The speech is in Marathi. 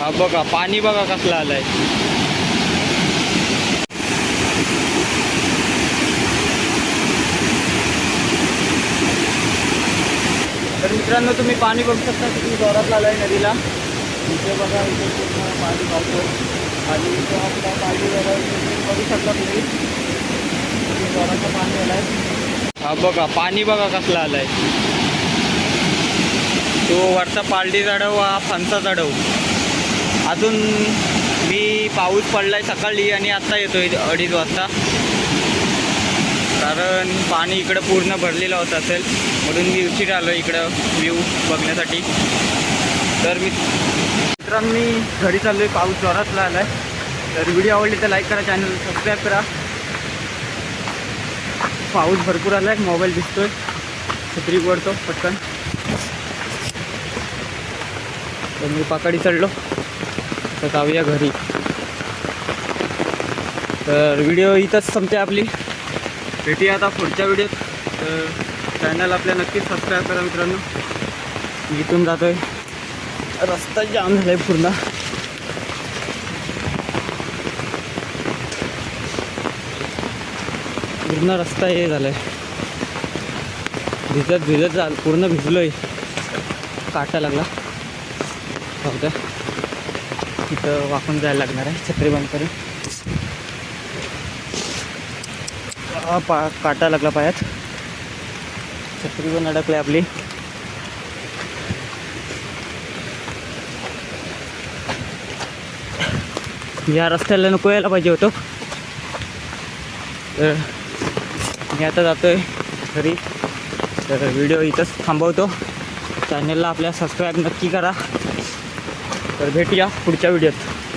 हा बघा पाणी बघा कसलं आलंय. तर मित्रांनो तुम्ही पाणी बघू शकता किती जोरात आलंय नदीला. इथे बघा इथे पूर्ण पाणी वाहतो आणि इथे आपला पाणी बघा बघू शकता तुम्ही. किती जोराचं पाणी आलंय. हा बघा पाणी बघा कसलं आलंय. तो वरचा पालडी चढव हा फणसा चढव. अजून मी पाऊस पडलाय सकाळी आणि आत्ता येतोय अडीच वाजता. कारण पाणी इकडं पूर्ण भरलेलं होत असेल म्हणून मी उशीर आलो इकडं व्ह्यू बघण्यासाठी. तर मी मित्रांनो मी घरी चाललो आहे पाऊस जोरातला आला आहे तर व्हिडिओ आवडली तर लाईक करा चॅनल सबस्क्राईब करा. पाऊस भरपूर आला आहे मोबाईल दिसतोय. छत्री पडतो पटकन. तर मी पाकडी चढलो. तर जाऊया घरी. तर व्हिडिओ इथंच संपते आपली. भेटी आता पुढच्या व्हिडिओत तर चॅनल आपल्या नक्कीच सबस्क्राईब करा मित्रांनो. मी इथून जातोय. रस्ता जाम झालाय पूर्ण. पूर्ण रस्ता हे झालाय. भिजत भिजत झालं पूर्ण भिजलोय. काटा लागला. फक्त तिथं वाकून जायला लागणार आहे छत्री बंद करून. पा काटा लागला पायात. छत्री पण अडकली आपली. या रस्त्याला नको यायला पाहिजे होतो. तर मी आता जातोय घरी. तर व्हिडिओ इथंच थांबवतो. चॅनलला आपल्या सबस्क्राईब नक्की करा. तर भेटूया पुढच्या व्हिडिओत.